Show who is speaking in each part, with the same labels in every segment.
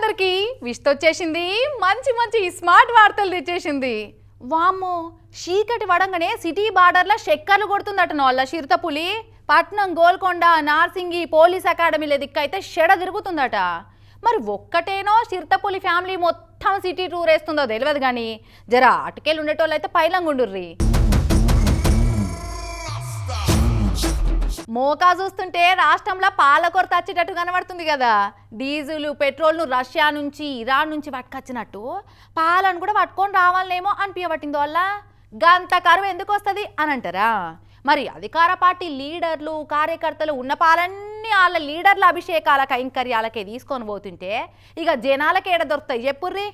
Speaker 1: అందరికీ విస్తొచ్చేసింది మంచి మంచి స్మార్ట్ వార్తలు తెచ్చేసింది. వామ్మో చీకటి వడంగానే సిటీ బార్డర్లో షెక్కర్లు కొడుతుందట నోళ్ళ చిరుతపులి పట్నం గోల్కొండ నార్సింగి పోలీస్ అకాడమీల దిక్కైతే షెడ తిరుగుతుందట. మరి ఒక్కటేనో చిరుతపులి ఫ్యామిలీ మొత్తం సిటీ టూర్ వేస్తుందో తెలియదు కానీ జర అటుకెళ్ళి ఉండేటోళ్ళు అయితే పైలంగుండుర్రి. మోకా చూస్తుంటే రాష్ట్రంలో పాల కొరత వచ్చేటట్టు కనబడుతుంది కదా. డీజిల్ పెట్రోల్ను రష్యా నుంచి ఇరాన్ నుంచి పట్టుకొచ్చినట్టు పాలను కూడా పట్టుకొని రావాలనేమో అనిపించబట్టింది వల్ల గంత కరువు ఎందుకు వస్తుంది అని అంటారా? మరి అధికార పార్టీ లీడర్లు కార్యకర్తలు ఉన్న పాలన్నీ వాళ్ళ లీడర్ల అభిషేకాల కైంకర్యాలకే తీసుకొని పోతుంటే ఇక జనాలకి దొరుకుతాయి? చెప్పుర్రి.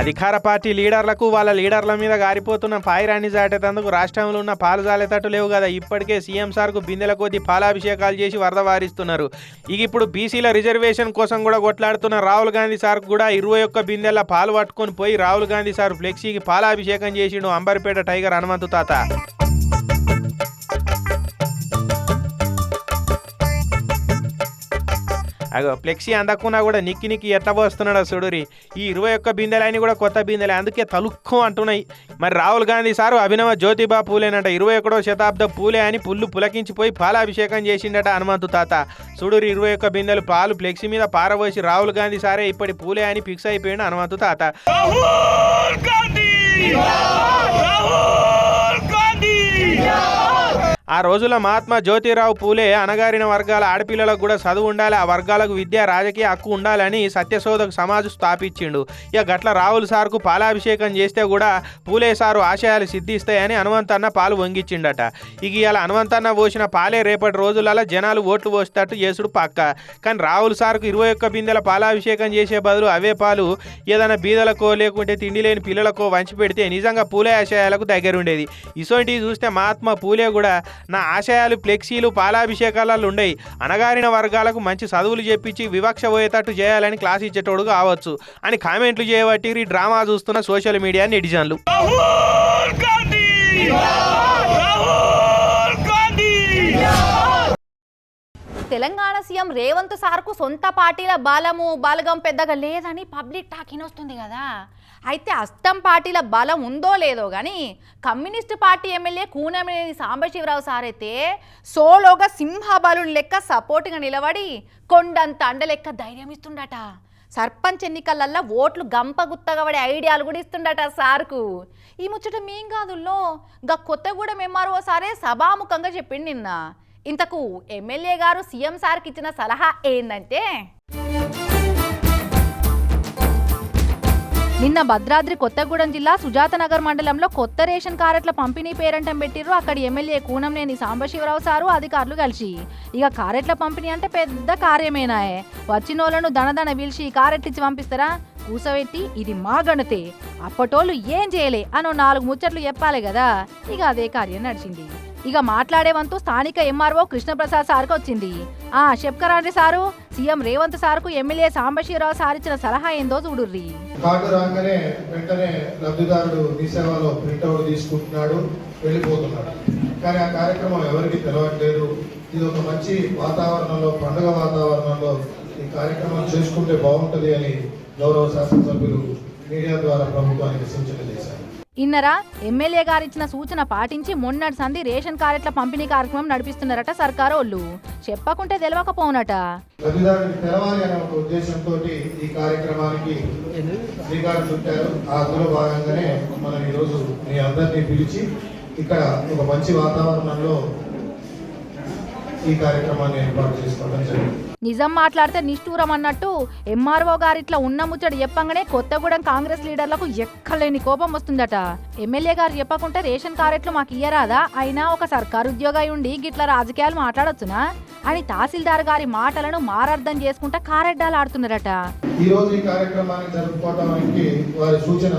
Speaker 2: అధికార పార్టీ లీడర్లకు వాళ్ళ లీడర్ల మీద గారిపోతున్న పాయిరాన్ని చాటేందుకు రాష్ట్రంలో ఉన్న పాలు జాలేటట్టు లేవు కదా. ఇప్పటికే సీఎం సార్కు బిందెల కొద్ది పాలాభిషేకాలు చేసి వరద వారిస్తున్నారు. ఇక ఇప్పుడు బీసీల రిజర్వేషన్ కోసం కూడా కొట్లాడుతున్న రాహుల్ గాంధీ సార్ కూడా ఇరవై ఒక్క బిందెల పాలు పట్టుకొని పోయి రాహుల్ గాంధీ సార్ ఫ్లెక్సీకి పాలాభిషేకం చేసిండు అంబర్పేట టైగర్ హనుమంతు తాత. అగో ఫ్లెక్సీ అందకున్నా కూడా నిక్కి నిక్కి ఎట్లా పోస్తున్నాడో సుడూరి ఈ ఇరవై ఒక్క బిందెలని కూడా కొత్త బిందెలే అందుకే తలుక్కు అంటున్నాయి. మరి రాహుల్ గాంధీ సారు అభినవ జ్యోతిబా పూలేనంట. ఇరవై ఒకటో శతాబ్ద పూలే అని పుల్లు పులకించిపోయి పాలాభిషేకం చేసిండట హనుమంతు తాత. సుడూరి ఇరవై ఒక్క బిందెలు పాలు ఫ్లెక్సీ మీద పారబోసి రాహుల్ గాంధీ సారే ఇప్పటి పూలే అని ఫిక్స్ అయిపోయిన హనుమంతు తాత.
Speaker 3: రాహుల్ గాంధీ!
Speaker 2: ఆ రోజుల మహాత్మా జ్యోతిరావు పూలే అనగారిన వర్గాల ఆడపిల్లలకు కూడా చదువు ఉండాలి ఆ వర్గాలకు విద్య రాజకీయ హక్కు ఉండాలని సత్యశోధక సమాజం స్థాపించిండు. ఇక గట్ల రాహుల్ సార్కు పాలాభిషేకం చేస్తే కూడా పూలే సారు ఆశయాలు సిద్ధిస్తాయని హనుమంతన్న పాలు వంగిచ్చిండట ఇక ఇలా హనుమంతన్న పోసిన పాలే రేపటి రోజులలో జనాలు ఓట్లు పోసేటట్టు చేసుడు పక్క. కానీ రాహుల్ సార్కు ఇరవై ఒక్క బిందెల పాలాభిషేకం చేసే బదులు అవే పాలు ఏదైనా బీదలకో లేకుంటే తిండి లేని పిల్లలకో వంచి పెడితే నిజంగా పూలే ఆశయాలకు దగ్గరుండేది. ఇసోంటివి చూస్తే మహాత్మా పూలే కూడా నా ఆశయాలు ఫ్లెక్సీలు పాలాభిషేకాలలో ఉండేవి అనగారిన వర్గాలకు మంచి చదువులు చెప్పించి వివక్ష పోయేటట్టు చేయాలని క్లాస్ ఇచ్చేటోడు కావచ్చు. అని కామెంట్లు చేయబట్టి డ్రామా చూస్తున్న సోషల్ మీడియా నెటిజన్లు.
Speaker 1: తెలంగాణ సీఎం రేవంత్ సార్కు సొంత పార్టీల బాలము బాలగం పెద్దగా లేదని పబ్లిక్ టాకినొస్తుంది కదా. అయితే అస్తం పార్టీల బలం ఉందో లేదో కానీ communist party MLA Kunamneni Sambasivarao sir అయితే సోలోగా సింహబలు లెక్క సపోర్ట్గా నిలబడి కొండంత అండలెక్క ధైర్యం ఇస్తుండట. సర్పంచ్ ఎన్నికలల్లో ఓట్లు గంపగుత్తగా పడే ఐడియాలు కూడా ఇస్తుండట సార్కు. ఈ ముచ్చట మేం కాదుల్లో గా కొత్తగూడెం ఎంఆర్ఓ సారే సభాముఖంగా చెప్పిండు నిన్న. ఇంతకు ఎమ్మెల్యే గారు సీఎం సార్కి ఇచ్చిన సలహా ఏందంటే నిన్న భద్రాద్రి కొత్తగూడెం జిల్లా సుజాతనగర్ మండలంలో కొత్త రేషన్ కార్డుల పంపిణీ పేరంటం పెట్టిర్రు. అక్కడి ఎమ్మెల్యే కూనంనేని సాంబశివరావు సారు అధికారులు కలిసి. ఇక కారెట్ల పంపిణీ అంటే పెద్ద కార్యమేనాయే. వచ్చినోళ్ళను దనదన పిలిచి కారెట్లిచ్చి పంపిస్తారా? కూసబెట్టి ఇది మా గణతే. అప్పటోళ్ళు ఏం చేయలే అనో నాలుగు ముచ్చట్లు చెప్పాలి కదా. ఇక అదే కార్యం నడిచింది. ఇక మాట్లాడేవంతు స్థానిక ఎంఆర్ఓ కృష్ణప్రసాద్ సార్కు వచ్చింది. ఆ చెప్కరాండి సారు సీఎం రేవంత్ సార్కు ఎమ్మెల్యే సాంబశివరావు సార్ ఇచ్చిన సలహా ఏందో చూడుర్రి.
Speaker 4: కార్డు రాగానే వెంటనే లబ్ధిదారుడు మీ సేవలో ప్రింట్అవుట్ తీసుకుంటున్నాడు వెళ్ళిపోతున్నాడు. కానీ ఆ కార్యక్రమం ఎవరికి తెలవట్లేదు. ఇది ఒక మంచి వాతావరణంలో పండుగ వాతావరణంలో ఈ కార్యక్రమం చేసుకుంటే బాగుంటుంది అని గౌరవ శాసనసభ్యులు మీడియా ద్వారా ప్రభుత్వానికి సూచన చేశారు.
Speaker 1: ఇన్నరా ఎమ్మెల్యే గారిచ్చిన సూచన పాటించి మొన్నటి సంధి రేషన్ కార్డుల పంపిణీ కార్యక్రమం నడిపిస్తున్నారట సర్కారోళ్ళు. చెప్పకుంటే తెలియకపోనట
Speaker 4: ఉద్దేశంతో ఈ కార్యక్రమానికి శ్రీకారం చుట్టారు. అందులో భాగంగానే మనం ఈరోజు మీ అందరినీ పిలిచి ఇక్కడ ఒక మంచి వాతావరణంలో ఈ కార్యక్రమాన్ని ఏర్పాటు చేసుకోవడం జరిగింది.
Speaker 1: నిజం మాట్లాడితే నిష్ఠూరం అన్నట్టు ఎంఆర్ఓ గారు ఇట్లా ఉన్న ముచ్చట చెప్పంగానే కొత్తగూడెం కాంగ్రెస్ లీడర్లకు ఎక్కలేని కోపం వస్తుందట. ఎమ్మెల్యే గారు చెప్పకుంటే రేషన్ కార్డులు మాకు ఇయ్యరాదా? అయినా ఒక సర్కారు ఉద్యోగి ఉండి గిట్ల రాజకీయాలు మాట్లాడొచ్చునా? అని తహసీల్దార్ గారి మాటలను మారార్థం చేసుకుంటా కారెడ్డాలు ఆడుతున్నారట.
Speaker 4: ఈ రోజు ఈ కార్యక్రమాన్ని జరుపుకోవడానికి వారి సూచన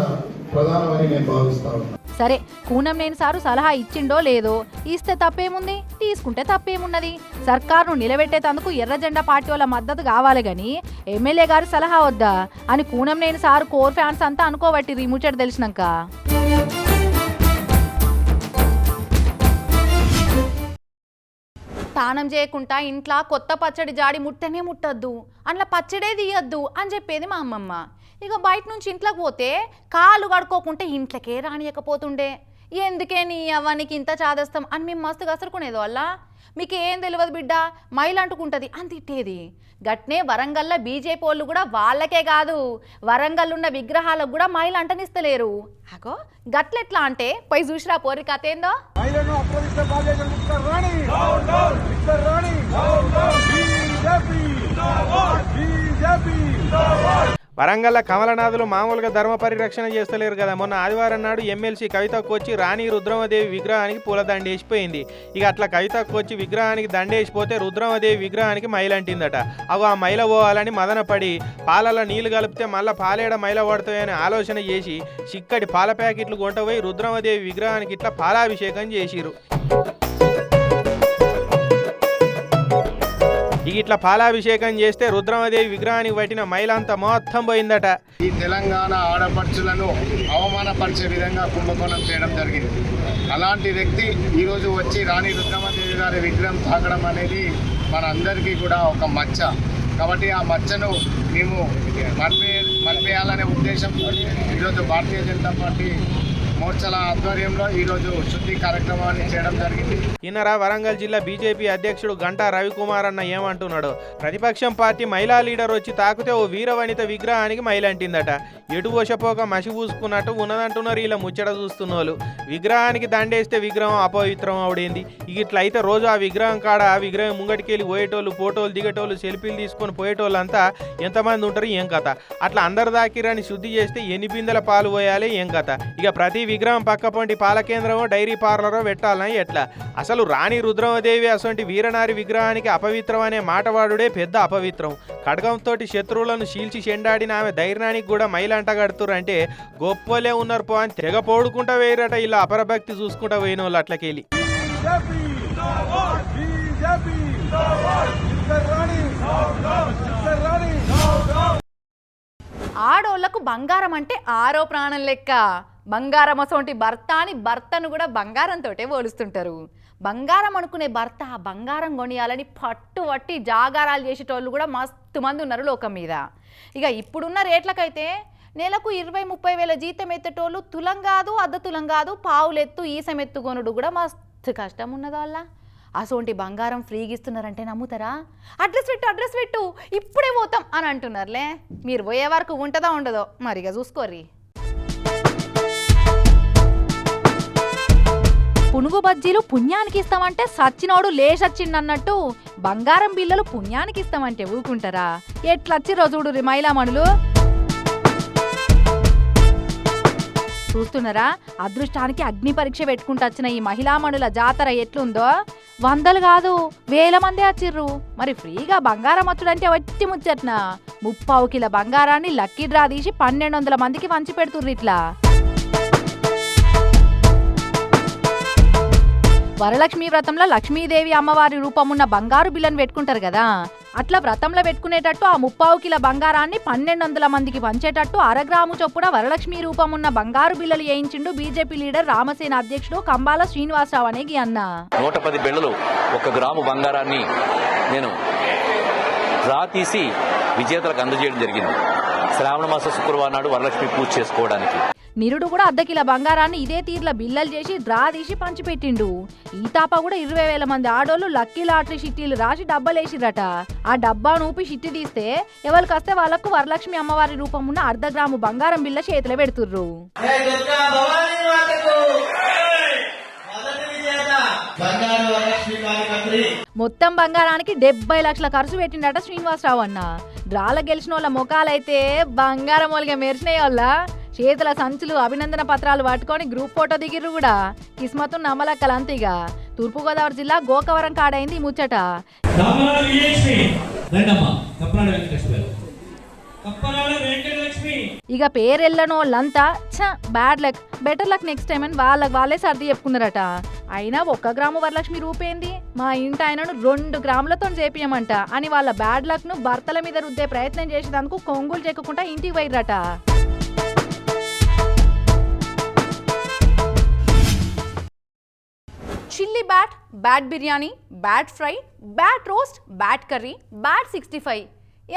Speaker 4: ప్రధానమని నేను భావిస్తా
Speaker 1: సరే కూనం లేని సారు సలహా ఇచ్చిండో లేదో ఇస్తే తప్పేముంది? తీసుకుంటే తప్పేమున్నది? సర్కారును నిలబెట్టేటందుకు ఎర్రజెండా పార్టీ వాళ్ళ మద్దతు కావాలి గాని ఎమ్మెల్యే గారి సలహా వద్దా? అని కూనం లేని సారు కోర్ ఫ్యాన్స్ అంతా అనుకోబట్టి ఈ ముచ్చట తెలిసినాక. స్నానం చేయకుండా ఇంట్లో కొత్త పచ్చడి జాడి ముట్టనే ముట్టద్దు. అందులో పచ్చడే తీయద్దు అని చెప్పేది మా అమ్మమ్మ. ఇక బయట నుంచి ఇంట్లోకి పోతే కాలు కడుక్కోకుంటే ఇంట్లోకే రానియకపోతుండే. ఎందుకే నీ అవ్వనికి ఇంత చాదస్తాం అని మేము మస్తు గసరుకునేది వల్ల మీకు ఏం తెలియదు బిడ్డ? మైలు అంటుకుంటుంది. అని తిట్టేది. గట్నే వరంగల్లో బీజేపీ వాళ్ళు కూడా వాళ్ళకే కాదు. వరంగల్ ఉన్న విగ్రహాలకు కూడా మైలు అంటనిస్తలేరు. అగో గట్లెట్లా అంటే పోయి చూసిరా పోరి కథ ఏందో
Speaker 5: బీజేపీ.
Speaker 2: వరంగల్ కమలనాథులు మామూలుగా ధర్మ పరిరక్షణ చేస్తలేరు కదా. మొన్న ఆదివారం నాడు ఎమ్మెల్సీ కవితకు వచ్చి రాణి రుద్రమదేవి విగ్రహానికి పూలదండ వేసిపోయింది. ఇక అట్లా కవితకు వచ్చి విగ్రహానికి దండ వేసిపోతే రుద్రమదేవి విగ్రహానికి మైలంటిందట అవి ఆ మైల పోవాలని మదనపడి పాలలో నీళ్ళు కలిపితే మళ్ళీ పాలేడ మైల పడతాయని ఆలోచన చేసి చిక్కటి పాల ప్యాకెట్లు కొంటపోయి రుద్రమదేవి విగ్రహానికి ఇట్లా పాలాభిషేకం చేసిరు ఇక ఇట్లా పాలాభిషేకం చేస్తే రుద్రమదేవి విగ్రహానికి పట్టిన మైలంతా మొత్తం పోయిందట.
Speaker 5: ఈ తెలంగాణ ఆడపడుచులను అవమానపరిచే విధంగా కుంభకోణం చేయడం జరిగింది. అలాంటి వ్యక్తి ఈరోజు వచ్చి రాణి రుద్రమదేవి గారి విగ్రహం తాకడం అనేది మనందరికీ కూడా ఒక మచ్చ. కాబట్టి ఆ మచ్చను మేము మర్పే మర్పేయాలనే ఉద్దేశంతో ఈరోజు భారతీయ జనతా పార్టీ మోర్చల ఆధ్వర్యంలో ఈరోజు శుద్ధి కార్యక్రమాన్ని చేయడం జరిగింది.
Speaker 2: ఇన్నరా వరంగల్ జిల్లా బీజేపీ అధ్యక్షుడు గంటా రవికుమార్ అన్న ఏమంటున్నాడు. ప్రతిపక్షం పార్టీ మహిళా లీడర్ వచ్చి తాకితే ఓ వీరవనిత విగ్రహానికి మైలంటిందట. ఎటు పోసపోక మసి పూసుకున్నట్టు ఉన్నదంటున్నారు ఇలా ముచ్చట చూస్తున్నోళ్ళు. విగ్రహానికి దండేస్తే విగ్రహం అపవిత్రం అవుడేంది? ఇట్లయితే రోజు ఆ విగ్రహం కాడ ఆ విగ్రహం ముంగటికెళ్ళి పోయేటోళ్ళు ఫోటోలు దిగేటోళ్ళు సెల్ఫీలు తీసుకొని పోయేటోళ్ళు అంతా ఎంతమంది ఉంటారు ఏం కథ? అట్లా అందరు దాకిరని శుద్ధి చేస్తే ఎన్ని బిందెల పాలు పోయాలి ఏం కథ? ఇక ప్రతి విగ్రహం పక్కపొంటి పాలకేంద్రమో డైరీ పార్లరో పెట్టాలని ఎట్లా? అసలు రాణి రుద్రమదేవి అసొంటి వీరనారి విగ్రహానికి అపవిత్రం అనే మాటవాడుడే పెద్ద అపవిత్రం. ఖడ్గంతో శత్రువులను శీల్చి చెండాడిన ఆమె ధైర్యానికి కూడా మైలంటగడుతురంటే గొప్పలే ఉన్నారు పో అని తెగ పోడుకుంటా వేయరట ఇలా అపరభక్తి చూసుకుంటా పోయిన వాళ్ళు అట్లకెళ్ళి.
Speaker 1: ఆడోళ్ళకు బంగారం అంటే ఆరో ప్రాణం లెక్క. బంగారం అసొంటి భర్త అని భర్తను కూడా బంగారంతోటే పోలుస్తుంటారు. బంగారం అనుకునే భర్త ఆ బంగారం కొనియాలని పట్టు పట్టి జాగారాలు చేసేటోళ్ళు కూడా మస్తు మంది ఉన్నారు లోకం మీద. ఇక ఇప్పుడున్న రేట్లకైతే నెలకు ఇరవై ముప్పై వేల జీతం ఎత్తేటోళ్ళు తులం కాదు అద్ద తులం కాదు పావులెత్తు ఈసమెత్తు కొనుడు కూడా మస్తు కష్టం ఉన్నది వాళ్ళ. అసోంటి బంగారం ఫ్రీగా ఇస్తున్నారంటే నమ్ముతారా? అడ్రస్ పెట్టు అడ్రస్ పెట్టు ఇప్పుడే పోతాం అని అంటున్నారులే. మీరు పోయే వరకు ఉంటుందో ఉండదో? మరిగా చూసుకోర్రి. పునుగు బజ్జీలు పుణ్యానికి ఇస్తామంటే సచ్చినోడు లేచచ్చిండన్నట్టు బంగారం బిల్లలు పుణ్యానికి ఇస్తామంటే ఊకుంటారా ఎట్లచ్చిరో చూడు రిమైలామణులు చూస్తున్నారా? అదృష్టానికి అగ్ని పరీక్ష పెట్టుకుంటూ వచ్చిన ఈ మహిళామణుల జాతర ఎట్లుందో? వందలు కాదు వేల మంది వచ్చిర్రు. మరి ఫ్రీగా బంగారం వచ్చుడంటే వచ్చి ముచ్చట్న? ముప్పావు కిల బంగారాన్ని లక్కీ డ్రా తీసి పన్నెండు వందల మందికి పంచి పెడుతుర్రు ఇట్లా. వరలక్ష్మి వ్రతంలో లక్ష్మీదేవి అమ్మవారి రూపమున్న బంగారు బిల్లను పెట్టుకుంటారు కదా. అట్లా వ్రతంలో పెట్టుకునేటట్టు ఆ ముప్పావు కిల బంగారాన్ని పన్నెండు వందల మందికి పంచేటట్టు అరగ్రాము చొప్పున వరలక్ష్మి రూపమున్న బంగారు బిల్లలు వేయించిండు బీజేపీ లీడర్ రామసేన అధ్యక్షుడు కంబాల శ్రీనివాసరావు అనేది అన్న.
Speaker 6: నూట పది బిళ్ళలు ఒక గ్రాము బంగారాన్ని నేను డ్రా తీసి విజేతలకు అందజేయడం జరిగింది. శ్రావణ మాస శుక్రవారం నాడు వరలక్ష్మి పూజ చేసుకోవడానికి.
Speaker 1: నిరుడు కూడా అర్ధ కిలో బంగారాన్ని ఇదే తీర్ల బిల్లలు చేసి డ్రా తీసి పంచిపెట్టిండు. ఈ తాప కూడా ఇరవై వేల మంది ఆడోళ్ళు లక్కీ లాటరీ షిట్టీలు రాసి డబ్బలేసిరట ఆ డబ్బాను ఊపి షిట్టి తీస్తే ఎవరికి వస్తే వాళ్ళకు వరలక్ష్మి అమ్మవారి రూపం ఉన్న అర్ధ గ్రాము బంగారం బిల్ల చేతిలో పెడుతుర్రు. మొత్తం బంగారానికి డెబ్బై లక్షల ఖర్చు పెట్టిండట శ్రీనివాసరావు అన్న. డ్రాల గెలిచిన వాళ్ళ ముఖాలైతే బంగారం మూలిగా మెరిసినాయి వాళ్ళ. చేతుల సంచులు అభినందన పత్రాలు పట్టుకొని గ్రూప్ ఫోటో దిగిర్రు కూడా. కిస్మతు నమ్మలక్కల అంతిగా తూర్పుగోదావరి జిల్లా గోకవరం కాడైంది ముచ్చట. ఇక పేరెళ్ళనోళ్ళంతా ఛ bad luck better luck next time అని వాళ్ళకి వాళ్ళే సర్ది చెప్పుకున్నారట. అయినా ఒక్క గ్రాము వరలక్ష్మి రూపేంది? మా ఇంటి ఆయనను రెండు గ్రాములతో చేపియమంట. అని వాళ్ళ బ్యాడ్ లక్ను భర్తల మీద రుద్దే ప్రయత్నం చేసేందుకు కొంగులు చెక్కకుండా ఇంటికి పోయిర్రట. Chilli bat bat biryani bat fry bat roast bat curry bat sixty five.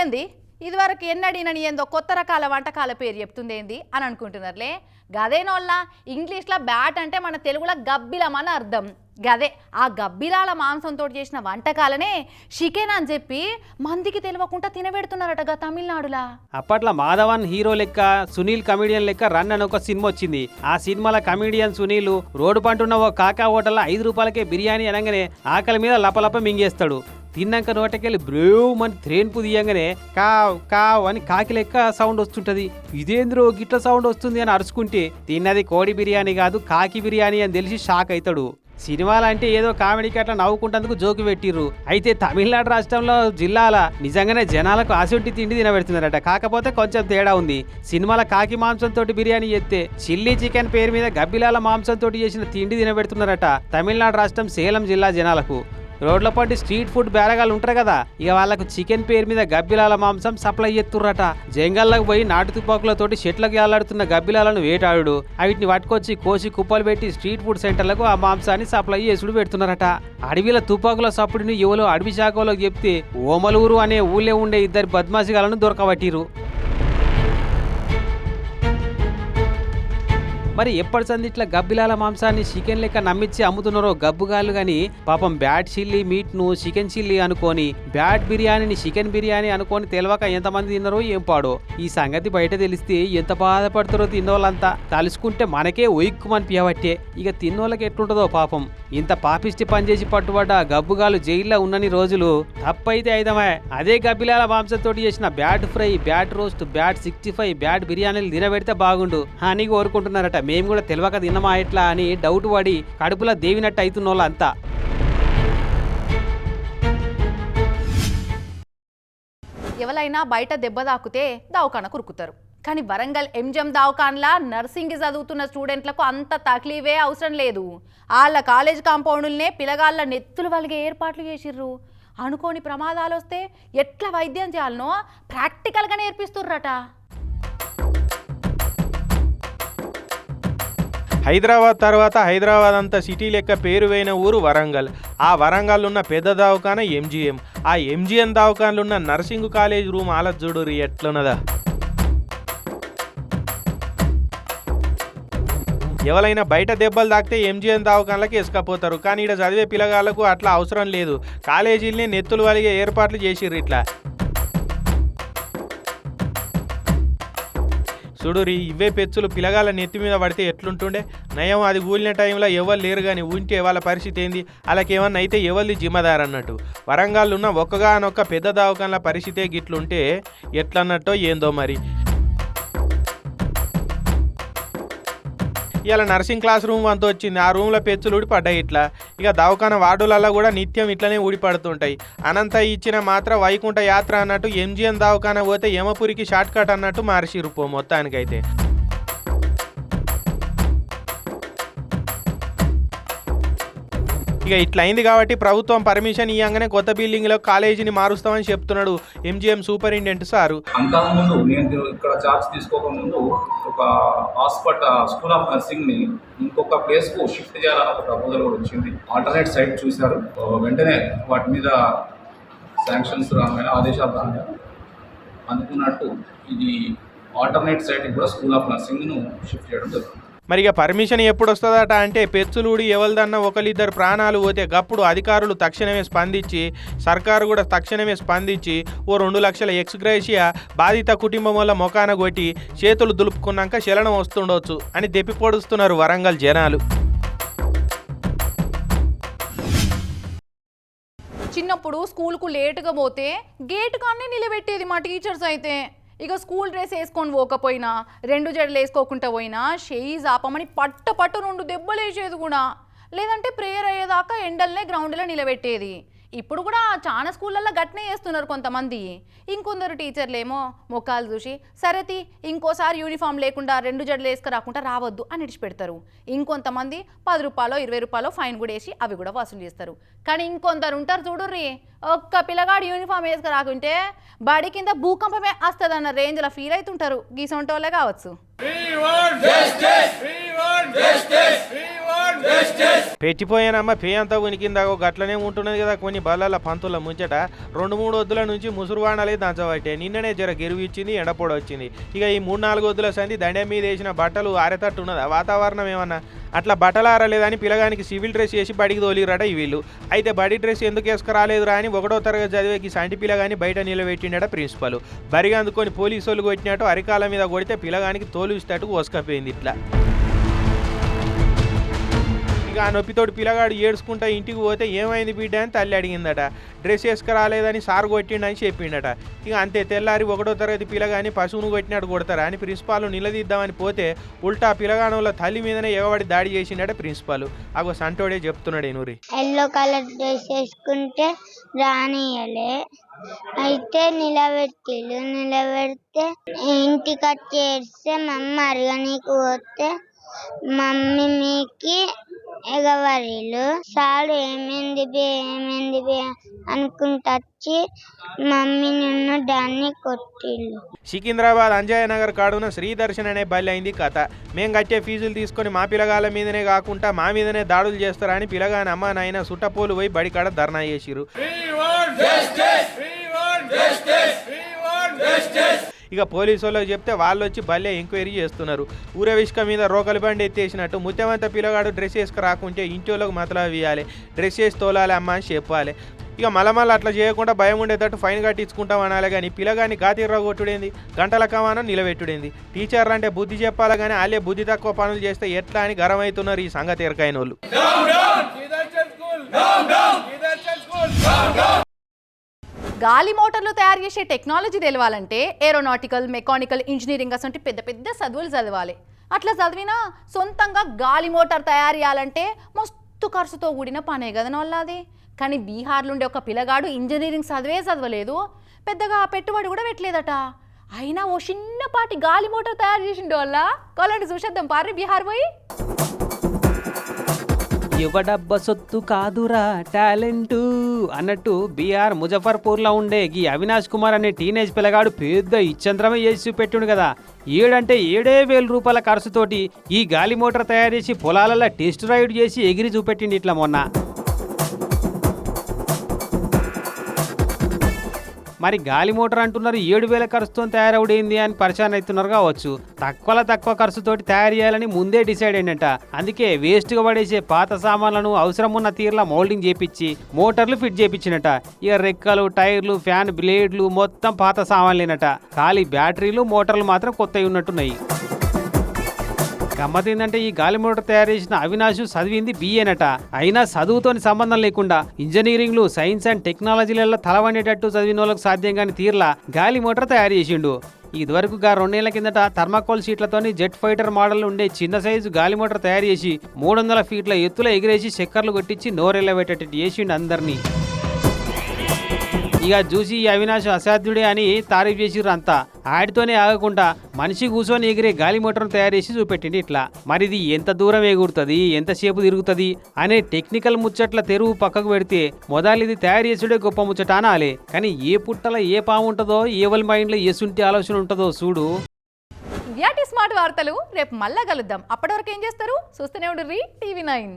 Speaker 1: ఏంది? ఇదివరకు ఎన్నడినని ఏందో కొత్త రకాల వంటకాల పేరు చెప్తుంది ఏంది అని అనుకుంటున్నారులే. గదేనోళ్ళ ఇంగ్లీష్లో బ్యాట్ అంటే మన తెలుగులో గబ్బిలం అని అర్థం. గదే ఆ గబ్బిలాల మాంసంతో చేసిన వంటకాలనే చికెన్ అని చెప్పి మందికి తెలియకుండా తినబెడుతున్నారటగా తమిళనాడులా.
Speaker 7: అప్పట్లో మాధవన్ హీరో లెక్క సునీల్ కమిడియన్ లెక్క రన్ అని ఒక సినిమా వచ్చింది. ఆ సినిమాల కమిడియన్ సునీల్ రోడ్డు పంటున్న ఓ కాకా హోటల్లో ఐదు రూపాయలకే బిర్యానీ అనగానే ఆకలి మీద లపలప మింగేస్తాడు. తిన్నాక నోటకెళ్ళి బ్రేవ్ అని త్రేన్పు తీయంగానే కావ్ కావ్ అని కాకి లెక్క సౌండ్ వస్తుంటది. ఇదేంద్రో గిట్ల సౌండ్ వస్తుంది అని అరుచుకుంటే తిన్నది కోడి బిర్యానీ కాదు కాకి బిర్యానీ అని తెలిసి షాక్ అవుతాడు సినిమాలు అంటే ఏదో కామెడీకి అట్లా నవ్వుకుంటందుకు జోకు పెట్టిర్రు. అయితే తమిళనాడు రాష్ట్రంలో జిల్లాల నిజంగానే జనాలకు ఆసొంటి తిండి తినబెడుతున్నారట. కాకపోతే కొంచెం తేడా ఉంది. సినిమాల కాకి మాంసంతో బిర్యానీ చేస్తే చిల్లీ చికెన్ పేరు మీద గబ్బిలాల మాంసంతో చేసిన తిండి తినబెడుతున్నారట తమిళనాడు రాష్ట్రం సేలం జిల్లా జనాలకు. రోడ్ల పంటి స్ట్రీట్ ఫుడ్ బేరగాళ్ళు ఉంటారు కదా ఇక వాళ్ళకు చికెన్ పేరు మీద గబ్బిలాల మాంసం సప్లై చేస్తుర్రట. జంగల్లకు పోయి నాటు తుపాకులతోటి చెట్లకు ఏలాడుతున్న గబ్బిలాలను వేటాడు వీటిని పట్టుకొచ్చి కోసి కుప్పలు పెట్టి స్ట్రీట్ ఫుడ్ సెంటర్లకు ఆ మాంసాన్ని సప్లై చేసుడు పెడుతున్నారట. అడవిల తుపాకుల సప్పుడిని యువలు అడవి శాఖలో చెప్తే ఓమలూరు అనే ఊళ్ళో ఉండే ఇద్దరు బద్మాసిగాలను దొరకబట్టిరు మరి ఎప్పటి సంది ఇట్లా గబ్బిలాల మాంసాన్ని చికెన్ లెక్క నమ్మించి అమ్ముతున్నారో గబ్బుగాళ్ళు గాని? పాపం బ్యాట్ చిల్లీ మీట్ను చికెన్ చిల్లీ అనుకొని బ్యాట్ బిర్యానీని చికెన్ బిర్యానీ అనుకొని తెలియక ఎంతమంది తిన్నారో ఏం పాడో? ఈ సంగతి బయట తెలిస్తే ఎంత బాధపడతారో తిన్నోళ్ళంతా? తలుసుకుంటే మనకే ఒయిక్కుమనిపియబట్టే ఇక తిన్నోళ్ళకి ఎట్లుంటుందో పాపం. ఇంత పాపిష్టి పనిచేసి పట్టుబడ్డ గబ్బుగాలు జైల్లో ఉన్నని రోజులు తప్పైతే అయిదమే. అదే గబ్బిలాల మాంసంతో చేసిన bat fry bat roast bat sixty five bat బిర్యానీలు తినబెడితే బాగుండు అని కోరుకుంటున్నారట మేము కూడా తెలియక తిన్నమా ఎట్లా అని డౌట్ పడి కడుపులో దేవినట్టు అవుతున్న వాళ్ళంతా
Speaker 1: ఎవరైనా బయట దెబ్బ తాకుతే దావకాన కురుకుతారు. కానీ వరంగల్ ఎంజం దావకాన్లా నర్సింగ్ చదువుతున్న స్టూడెంట్లకు అంత తక్లీవే అవసరం లేదు. వాళ్ళ కాలేజ్ కాంపౌండులనే పిలగాళ్ళ నెత్తులు వలిగే ఏర్పాట్లు చేసిర్రు. అనుకోని ప్రమాదాలు వస్తే ఎట్లా వైద్యం చేయాలనో ప్రాక్టికల్గా నేర్పిస్తుర్రట.
Speaker 2: హైదరాబాద్ తర్వాత హైదరాబాద్ అంతా సిటీ లెక్క పేరు పోయిన ఊరు వరంగల్. ఆ వరంగల్ ఉన్న పెద్ద దవాఖాన ఎంజీఎం. ఆ ఎంజీఎం దవాఖానలో ఉన్న నర్సింగ్ కాలేజ్ రూమ్ ఆలత్ ఎట్లున్నదా? ఎవరైనా బయట దెబ్బలు తాకితే ఎంజీఎం దవాఖానలకు ఇసుకపోతారు కానీ ఇక్కడ చదివే పిల్లగాళ్ళకు అట్లా అవసరం లేదు. కాలేజీల్ని నెత్తులు వలిగే ఏర్పాట్లు చేసిర్రు ఇట్లా. చూడురి ఇవే పెచ్చులు పిలగాల నెత్తి మీద పడితే ఎట్లుంటుండే? నయం అది ఊలిన టైంలో ఎవరు లేరు కానీ ఉంటే వాళ్ళ పరిస్థితి ఏంది? వాళ్ళకి అయితే ఎవరిది జిమ్మదారు అన్నట్టు. వరంగల్ ఉన్న ఒక్కగానొక్క పెద్ద దవాఖానల పరిస్థితే గిట్లుంటే ఎట్లన్నట్టో ఏందో మరి. ఇలా నర్సింగ్ క్లాస్ రూమ్ అంత వచ్చింది. ఆ రూమ్లో పెచ్చులు ఊడిపడ్డాయి ఇట్లా. ఇక దవాఖాన వార్డులలో కూడా నిత్యం ఇట్లనే ఊడిపడుతుంటాయి అనంత ఇచ్చిన మాత్రం వైకుంఠ యాత్ర అన్నట్టు ఎంజిఎం దవాఖాన పోతే యమపురికి షార్ట్ కట్ అన్నట్టు మార్చిరు రూపం మొత్తానికైతే. ఇక ఇట్లా అయింది కాబట్టి ప్రభుత్వం పర్మిషన్ ఇవ్వగానే కొత్త బిల్డింగ్లో కాలేజీని మారుస్తామని చెప్తున్నాడు ఎంజిఎం సూపరింటెండెంట్ సారు.
Speaker 8: అంతకుముందు నేను ఇక్కడ చార్జ్ తీసుకోకముందు ఒక హాస్పిటల్ స్కూల్ ఆఫ్ నర్సింగ్ని ఇంకొక ప్లేస్కు షిఫ్ట్ చేయాలని ఒక ప్రపోజల్ కూడా వచ్చింది. ఆల్టర్నేట్ సైట్ చూశారు. వెంటనే వాటి మీద శాంక్షన్స్ రాగానే ఆదేశాలు రాగానే అనుకున్నట్టు ఇది ఆల్టర్నేట్ సైట్కి కూడా స్కూల్ ఆఫ్ నర్సింగ్ను షిఫ్ట్ చేయడం జరుగుతుంది.
Speaker 2: మరి ఇక పర్మిషన్ ఎప్పుడు వస్తుందట అంటే పెచ్చులూడి ఎవరిదన్నా ఒకరిద్దరు ప్రాణాలు పోతే గప్పుడు అధికారులు తక్షణమే స్పందించి సర్కారు కూడా తక్షణమే స్పందించి ఓ రెండు లక్షల ఎక్స్గ్రేషియా బాధిత కుటుంబం వల్ల మొఖాన కొట్టి చేతులు దులుపుకున్నాక శలనం వస్తుండొచ్చు అని దెప్పిపొడుస్తున్నారు వరంగల్ జనాలు.
Speaker 1: చిన్నప్పుడు స్కూల్కు లేటుగా పోతే గేట్ కాన్నే నిలబెట్టేది మా టీచర్స్ అయితే. ఇక స్కూల్ డ్రెస్ వేసుకొని పోకపోయినా రెండు జడలు వేసుకోకుండా పోయినా షెయి ఆపమని పట్ట పట్టు రెండు దెబ్బలు వేసేది కూడా. లేదంటే ప్రేయర్ అయ్యేదాకా ఎండల్నే గ్రౌండ్లో నిలబెట్టేది. ఇప్పుడు కూడా చాలా స్కూళ్ళల్లో గట్నే చేస్తున్నారు కొంతమంది. ఇంకొందరు టీచర్లేమో మొక్కలు చూసి సరేతి ఇంకోసారి యూనిఫామ్ లేకుండా రెండు జడలు వేసుకురాకుండా రావద్దు అని ఇడిచిపెడతారు ఇంకొంతమంది పది రూపాయలు ఇరవై రూపాయలు ఫైన్ కూడా వేసి అవి కూడా వసూలు చేస్తారు. కానీ ఇంకొందరు ఉంటారు చూడుర్రి ఒక్క పిల్లగాడు యూనిఫామ్ వేసుకురాకుంటే బడి కింద భూకంపమే వస్తుందన్న రేంజ్లో ఫీల్ అవుతుంటారు గీసొంటోళ్ళే కావచ్చు.
Speaker 2: పెట్టిపోయానమ్మ పే అంతా ఉనికిందా ఒక గట్లనే ఉంటున్నది కదా కొన్ని బల్లాల పంతుల ముంచట. రెండు మూడు వద్దుల నుంచి ముసురువాణాలే దంచబట్టే. నిన్ననే జర గెరువు ఇచ్చింది ఎండపొడ వచ్చింది. ఇక ఈ మూడు నాలుగు వద్దుల సంది దండె మీద వేసిన బట్టలు ఆరేతట్టు ఉన్నదా? వాతావరణం ఏమన్నా? అట్లా బట్టలు ఆరలేదని పిల్లగానికి సివిల్ డ్రెస్ వేసి బడికి తోలిరట ఈ వీళ్ళు. అయితే బడి డ్రెస్ ఎందుకు వేసుకురాలేదురా అని ఒకటో తరగతి చదివేకి సంటి పిల్లగాని బయట నిలబెట్టిండట ప్రిన్సిపల్. బరిగా అందుకొని పోలీసు వాళ్ళు కొట్టినట్టు అరికాల మీద కొడితే పిల్లగానికి తోలు ఇస్తట్టు ఒసుకపోయింది ఇట్లా. ఇక ఆ నొప్పితోటి పిల్లగాడు ఏడ్చుకుంటా ఇంటికి పోతే ఏమైంది బిడ్డ అని తల్లి అడిగిందట. డ్రెస్ వేసుకురాలేదని సార్ కొట్టిండని చెప్పిండట. ఇక అంతే తెల్లారి ఒకటో తరగతి పిల్లగాని పశువును కొట్టినాడు కొడతారా అని ప్రిన్సిపాల్ నిలదీద్దామని పోతే ఉల్టా పిల్లగానంలో తల్లి మీదనే ఎగబడి దాడి చేసిండట ప్రిన్సిపాల్. అగో సంటోడే చెప్తున్నాడు నూరి.
Speaker 9: ఎల్లో కలర్ డ్రెస్ వేసుకుంటే రానియలే అయితే నిలబెట్టిలు నిలబెడితే ఇంటికి కట్ చేస్తే మమ్మీ అరగనీకి పోతే మమ్మీ మీకి ఎగవరిలు. సాడు ఏమైంది బే ఏమైంది బే అనుకుంటా వచ్చి మమ్మీ నిన్ను దాన్ని కొట్టిళ్ళు
Speaker 2: సికింద్రాబాద్ అంజయ్య నగర్ కాడున శ్రీదర్శన్ అనే బల్లి అయింది కథ. మేం కట్టే ఫీజులు తీసుకొని మా పిల్లగాళ్ళ మీదనే కాకుండా మా మీదనే దాడులు చేస్తారని పిల్లగాని అమ్మ నాయన సుట్టపోలు పోయి బడి కాడ ధర్నా చేసిరు ఇక పోలీసు వాళ్ళకి చెప్తే వాళ్ళు వచ్చి భలే ఎంక్వైరీ చేస్తున్నారు. ఊరవిష్క మీద రోకలి బండి ఎత్తేసినట్టు ముత్యమంత పిల్లగాడు డ్రెస్ వేసుకు రాకుంటే ఇంటి వాళ్ళకి మతలా వేయాలి. డ్రెస్ వేసి తోలాలి అమ్మ అని చెప్పాలి. ఇక మళ్ళీ అట్లా చేయకుండా భయం ఉండేటట్టు ఫైన్ కట్టించుకుంటాం అనాలి కానీ పిల్లగాని గాతిర్రా కొట్టుడేంది గంటల కమానం నిలబెట్టుడేంది? టీచర్లు అంటే బుద్ధి చెప్పాలి కానీ వాళ్ళే బుద్ధి తక్కువ పనులు చేస్తే ఎట్లా అని గరం అవుతున్నారు ఈ సంగతి ఎరకైన వాళ్ళు
Speaker 1: గాలి మోటార్లు తయారు చేసే టెక్నాలజీ తెలవాలంటే ఏరోనాటికల్ మెకానికల్ ఇంజనీరింగ్ అసంటి పెద్ద పెద్ద చదువులు చదవాలి. అట్లా చదివినా సొంతంగా గాలి మోటార్ తయారు చేయాలంటే మస్తు ఖర్చుతో కూడిన పనే కదా నోళ్ళది. కానీ బీహార్లో ఉండే ఒక పిల్లగాడు ఇంజనీరింగ్ చదివే చదవలేదు. పెద్దగా పెట్టుబడి కూడా పెట్టలేదట. అయినా ఓ చిన్నపాటి గాలి మోటార్ తయారు చేసిండు వల్ల కొలండి చూసేద్దాం. పారి బీహార్ పోయి.
Speaker 7: యువడబ్బ సొత్తు కాదురా టాలెంట్. అన్నట్టు బీఆర్ ముజఫర్పూర్లో ఉండే ఈ అవినాష్ కుమార్ అనే టీనేజ్ పిల్లగాడు పెద్ద ఇచ్చంద్రమే చేసి చూపెట్టుండు కదా. ఏడంటే ఏడే వేల రూపాయల ఖర్చుతోటి ఈ గాలి మోటార్ తయారు చేసి పొలాలలో టెస్ట్ రైడ్ చేసి ఎగిరి చూపెట్టిండి ఇట్లా మొన్న. మరి గాలి మోటార్ అంటున్నారు ఏడు వేల ఖర్చుతో తయారవుడైంది అని పరిచయం అవుతున్నారు కావచ్చు. తక్కువలో తక్కువ ఖర్చుతోటి తయారు చేయాలని ముందే డిసైడ్ అయిందట. అందుకే వేస్ట్గా పడేసే పాత సామాన్లను అవసరం ఉన్న తీరులా మౌల్డింగ్ చేపించి మోటార్లు ఫిట్ చేపించినట ఇక రెక్కలు టైర్లు ఫ్యాన్ బ్లేడ్లు మొత్తం పాత సామాన్లేనట. ఖాళీ బ్యాటరీలు మోటార్లు మాత్రం కొత్తవి ఉన్నట్టున్నాయి. గమ్మత్ ఏంటంటే ఈ గాలి మోటార్ తయారు చేసిన అవినాష్ చదివింది బిఏనట అయినా చదువుతోని సంబంధం లేకుండా ఇంజనీరింగ్లు సైన్స్ అండ్ టెక్నాలజీలలో తలవండేటట్టు చదివిన వాళ్ళకి సాధ్యం కాని తీర్లా గాలి మోటార్ తయారు చేసిండు. ఇదివరకు గా రెండేళ్ళ కిందట థర్మాకోల్ షీట్లతోని జెట్ ఫైటర్ మోడల్ ఉండే చిన్న సైజు గాలి మోటార్ తయారు చేసి మూడు వందల ఫీట్ల ఎత్తులో ఎగిరేసి చక్కర్లు కొట్టించి నోరెళ్ళబెట్టేటట్టు చేసిండు అందరినీ. ఇక చూసి అవినాష్ అసాధ్యుడే అని తారీఫ్ చేసిర్రు అంతా. ఆడితోనే ఆగకుండా మనిషి కూర్చొని ఎగిరే గాలి మోటార్ను తయారు చేసి చూపెట్టింది ఇట్లా. మరి ఇది ఎంత దూరం ఎగురుతుంది ఎంతసేపు తిరుగుతుంది అనే టెక్నికల్ ముచ్చట్ల తెరువు పక్కకు పెడితే మొదలు ఇది తయారు చేసుడే గొప్ప ముచ్చట అనాలి. కానీ ఏ పుట్టలో ఏ పాము ఉంటుందో ఏవల్ మైండ్లో ఎసుంటి ఆలోచన ఉంటుందో చూడు.
Speaker 1: ఇయాటి స్మార్ట్ వార్తలు రేపు మళ్ళా కలుద్దాం. అప్పటి వరకు ఏం చేస్తారు? చూస్తూనే ఉండరు టీవీ నైన్.